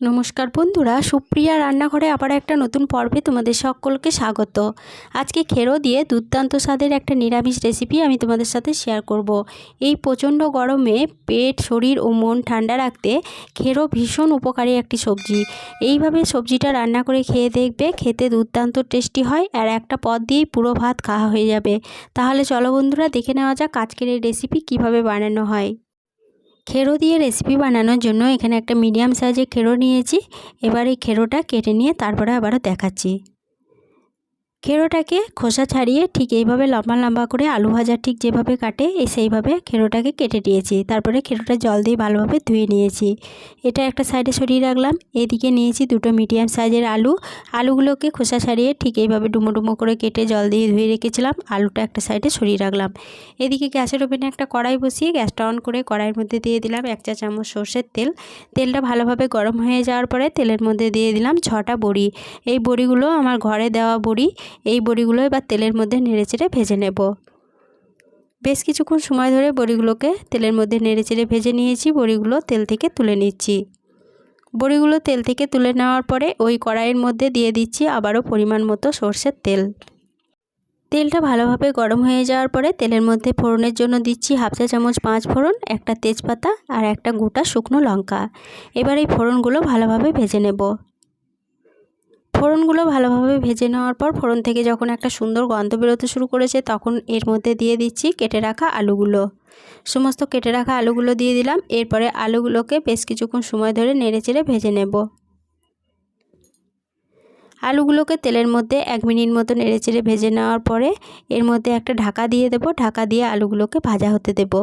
নমস্কার বন্ধুরা, সুপ্রিয়া রান্নাঘরে আবার একটা নতুন পর্বে তোমাদের সকলকে স্বাগত। আজকে খেরো দিয়ে দুর্দান্ত স্বাদের একটা নিরামিষ রেসিপি আমি তোমাদের সাথে শেয়ার করব। এই প্রচণ্ড গরমে পেট, শরীর ও মন ঠান্ডা রাখতে খেরো ভীষণ উপকারী একটি সবজি। এইভাবে সবজিটা রান্না করে খেয়ে দেখবে, খেতে দুর্দান্ত টেস্টি হয় আর একটা পদ দিয়েই পুরো ভাত খাওয়া হয়ে যাবে। তাহলে চলো বন্ধুরা, দেখে নেওয়া যাক আজকের এই রেসিপি কীভাবে বানানো হয়। খেরো দিয়ে রেসিপি বানানোর জন্য এখানে একটা মিডিয়াম সাইজের খেরো নিয়েছি। এবার এই খেরোটা কেটে নিয়ে তারপরে আবারও দেখাচ্ছি। খেরোটাকে খোসা ছাড়িয়ে ঠিক এইভাবে লম্বা লম্বা করে আলু ভাজা ঠিক যেভাবে কাটে সেইভাবে খেরোটাকে কেটে নিয়েছি। তারপরে খেরোটা জল দিয়ে ভালোভাবে ধুয়ে নিয়েছি। এটা একটা সাইডে সরিয়ে রাখলাম। এদিকে নিয়েছি দুটো মিডিয়াম সাইজের আলু। আলুগুলোকে খোসা ছাড়িয়ে ঠিক এইভাবে ডুমো ডুমো করে কেটে জল দিয়ে ধুয়ে রেখেছিলাম। আলুটা একটা সাইডে সরিয়ে রাখলাম। এদিকে গ্যাসের ওভেনে একটা কড়াই বসিয়ে গ্যাসটা অন করে কড়াইয়ের মধ্যে দিয়ে দিলাম এক চা চামচ সর্ষের তেল। তেলটা ভালোভাবে গরম হয়ে যাওয়ার পরে তেলের মধ্যে দিয়ে দিলাম ছটা বড়ি। এই বড়িগুলো আমার ঘরে দেওয়া বড়ি। এই বড়িগুলো এবার তেলের মধ্যে নেড়েচেড়ে ভেজে নেব। বেশ কিছুক্ষণ সময় ধরে বড়িগুলোকে তেলের মধ্যে নেড়েচেড়ে ভেজে নিয়েছি, বড়িগুলো তেল থেকে তুলে নিচ্ছি। বড়িগুলো তেল থেকে তুলে নেওয়ার পরে ওই কড়াইয়ের মধ্যে দিয়ে দিচ্ছি আবারও পরিমাণ মতো সর্ষের তেল। তেলটা ভালোভাবে গরম হয়ে যাওয়ার পরে তেলের মধ্যে ফোড়নের জন্য দিচ্ছি হাফ চা চামচ পাঁচ ফোড়ন, একটা তেজপাতা আর একটা গোটা শুকনো লঙ্কা। এবার এই ফোড়নগুলো ভালোভাবে ভেজে নেব। ফোড়নগুলো ভালোভাবে ভেজে নেওয়ার পর ফোড়ন থেকে যখন একটা সুন্দর গন্ধ বেরোতে শুরু করেছে, তখন এর মধ্যে দিয়ে দিচ্ছি কেটে রাখা আলুগুলো। সমস্ত কেটে রাখা আলুগুলো দিয়ে দিলাম, এরপরে আলুগুলোকে বেশ কিছুক্ষণ সময় ধরে নেড়ে চেড়ে ভেজে নেব। আলুগুলোকে তেলের মধ্যে এক মিনিট মতো নেড়ে চেড়ে ভেজে নেওয়ার পরে এর মধ্যে একটা ঢাকা দিয়ে দেব, ঢাকা দিয়ে আলুগুলোকে ভাজা হতে দেবো।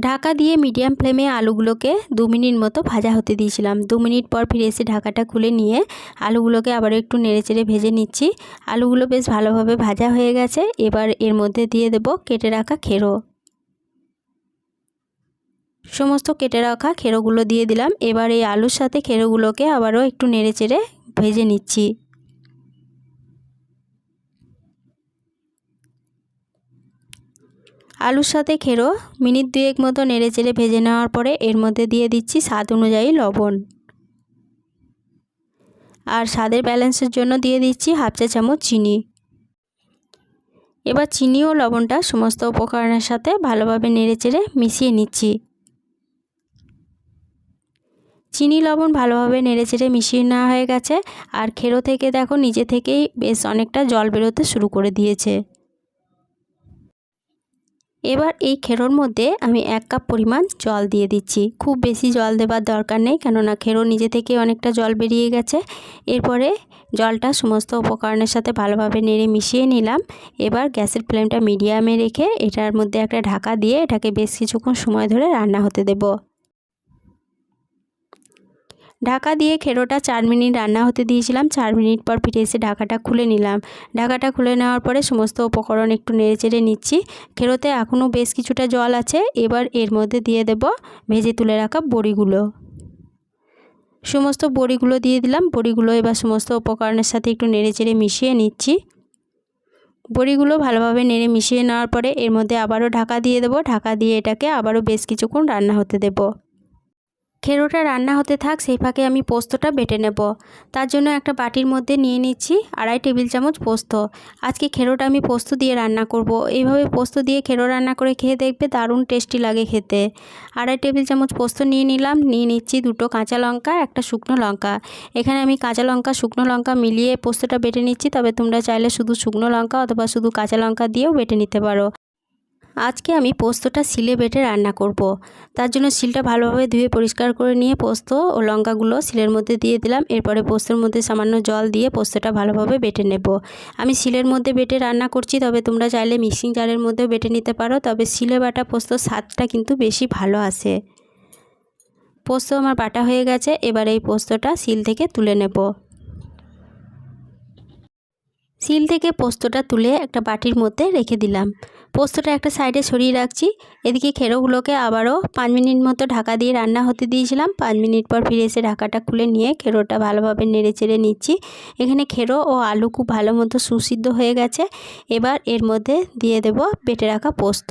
ঢাকা দিয়ে মিডিয়াম ফ্লেমে আলুগুলোকে দু মিনিট মতো ভাজা হতে দিয়েছিলাম। দু মিনিট পর ফিরে এসে ঢাকাটা খুলে নিয়ে আলুগুলোকে আবার একটু নেড়েচেড়ে ভেজে নিচ্ছি। আলুগুলো বেশ ভালোভাবে ভাজা হয়ে গেছে। এবার এর মধ্যে দিয়ে দেব কেটে রাখা খেরো। সমস্ত কেটে রাখা খেরোগুলো দিয়ে দিলাম। এবার এই আলুর সাথে খেরোগুলোকে আবারও একটু নেড়েচেড়ে ভেজে নিচ্ছি। আলুর সাথে খেরো। মিনিট দুয়েক মতো নেড়ে চেড়ে ভেজে নেওয়ার পরে এর মধ্যে দিয়ে দিচ্ছি স্বাদ অনুযায়ী লবণ। আর স্বাদের ব্যালেন্সের জন্য দিয়ে দিচ্ছি হাফ চা চামচ চিনি। এবার চিনি ও লবণটা সমস্ত উপকরণের সাথে ভালোভাবে নেড়ে চেড়ে মিশিয়ে নিচ্ছি। চিনি, লবণ ভালোভাবে নেড়ে চেড়ে মিশিয়ে নেওয়া হয়ে গেছে। আর খেরো থেকে দেখো, নিজে থেকেই বেশ অনেকটা জল বেরোতে শুরু করে দিয়েছে। এবার এই খেরোর মধ্যে আমি এক কাপ পরিমাণ জল দিয়ে দিচ্ছি। খুব বেশি জল দেবার দরকার নেই, কেননা খেরো নিজে থেকে অনেকটা জল বেরিয়ে গেছে। এরপরে জলটা সমস্ত উপকরণের সাথে ভালোভাবে নেড়ে মিশিয়ে নিলাম। এবার গ্যাসের ফ্লেমটা মিডিয়ামে রেখে এটার মধ্যে একটা ঢাকা দিয়ে এটাকে বেশ কিছুক্ষণ সময় ধরে রান্না হতে দেবো। ঢাকা দিয়ে খেরোটা চার মিনিট রান্না হতে দিয়েছিলাম। চার মিনিট পর ফিরে এসে ঢাকাটা খুলে নিলাম। ঢাকাটা খুলে নেওয়ার পরে সমস্ত উপকরণ একটু নেড়ে চেড়ে নিচ্ছি। খেরোতে এখনও বেশ কিছুটা জল আছে। এবার এর মধ্যে দিয়ে দেব ভেজে তুলে রাখা বড়িগুলো। সমস্ত বড়িগুলো দিয়ে দিলাম। বড়িগুলো এবার সমস্ত উপকরণের সাথে একটু নেড়ে চেড়ে মিশিয়ে নিচ্ছি। বড়িগুলো ভালোভাবে নেড়ে মিশিয়ে নেওয়ার পরে এর মধ্যে আবারও ঢাকা দিয়ে দেবো। ঢাকা দিয়ে এটাকে আবারও বেশ কিছুক্ষণ রান্না হতে দেবো। খেরোটা রান্না হতে থাক, সেই ফাঁকে আমি পোস্তটা বেটে নেব। তার জন্য একটা বাটির মধ্যে নিয়ে নিচ্ছি আড়াই টেবিল চামচ পোস্ত। আজকে খেরোটা আমি পোস্ত দিয়ে রান্না করব। এইভাবে পোস্ত দিয়ে খেরো রান্না করে খেয়ে দেখবে দারুণ টেস্টি লাগে খেতে। আড়াই টেবিল চামচ পোস্ত নিয়ে নিলাম, নিয়ে নিচ্ছি দুটো কাঁচা লঙ্কা, একটা শুকনো লঙ্কা। এখানে আমি কাঁচা লঙ্কা, শুকনো লঙ্কা মিলিয়ে পোস্তটা বেটে নিচ্ছি, তবে তোমরা চাইলে শুধু শুকনো লঙ্কা অথবা শুধু কাঁচা লঙ্কা দিয়েও বেটে নিতে পারো। আজকে আমি পোস্তটা শিলে বেটে রান্না করব। তার জন্য শিলটা ভালোভাবে ধুয়ে পরিষ্কার করে নিয়ে পোস্ত ও লঙ্কাগুলো শিলের মধ্যে দিয়ে দিলাম। এরপরে পোস্তর মধ্যে সামান্য জল দিয়ে পোস্তটা ভালোভাবে বেটে নেব। আমি শিলের মধ্যে বেটে রান্না করছি, তবে তোমরা চাইলে মিক্সিং জারের মধ্যেও বেটে নিতে পারো, তবে শিলে বাটা পোস্ত স্বাদটা কিন্তু বেশি ভালো আসে। পোস্ত আমার বাটা হয়ে গেছে, এবার এই পোস্তটা শিল থেকে তুলে নেব। শিল থেকে পোস্তটা তুলে একটা বাটির মধ্যে রেখে দিলাম। পোস্তটা একটা সাইডে ছড়িয়ে রাখছি। এদিকে খেরোগুলোকে আবারও পাঁচ মিনিট মতো ঢাকা দিয়ে রান্না হতে দিয়েছিলাম। পাঁচ মিনিট পর ফিরে এসে ঢাকাটা খুলে নিয়ে খেরোটা ভালোভাবে নেড়ে চেড়ে নিচ্ছি। এখানে খেরো ও আলু খুব ভালো মতো সুসিদ্ধ হয়ে গেছে। এবার এর মধ্যে দিয়ে দেব বেটে রাখা পোস্ত।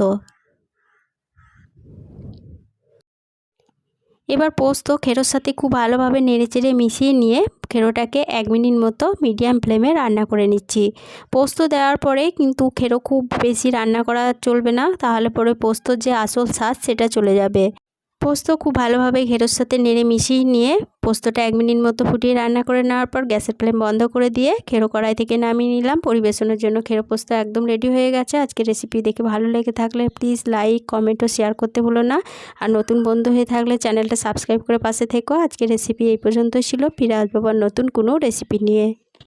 এবার পোস্ত খেরোর সাথে খুব ভালোভাবে নেড়েচেড়ে মিশিয়ে নিয়ে খেরোটাকে এক মিনিট মতো মিডিয়াম ফ্লেমে রান্না করে নিচ্ছি। পোস্ত দেওয়ার পরে কিন্তু খেরো খুব বেশি রান্না করা চলবে না, তাহলে পরে পোস্তর যে আসল স্বাদ সেটা চলে যাবে। পোস্ত খুব ভালোভাবে ঘেরোর সাথে নেড়ে মিশিয়ে নিয়ে পোস্তটা এক মিনিট মতো ফুটিয়ে রান্না করে নেওয়ার পর গ্যাসের ফ্লেম বন্ধ করে দিয়ে খেরো কড়াই থেকে নামিয়ে নিলাম। পরিবেশনের জন্য খেরো পোস্ত একদম রেডি হয়ে গেছে। আজকে রেসিপি দেখে ভালো লেগে থাকলে প্লিজ লাইক কমেন্ট ও শেয়ার করতে ভুলো না। আর নতুন বন্ধু হয়ে থাকলে চ্যানেলটা সাবস্ক্রাইব করে পাশে থেকো। আজকে রেসিপি এই পর্যন্ত ছিল। ফিরে আসব নতুন কোনো রেসিপি নিয়ে।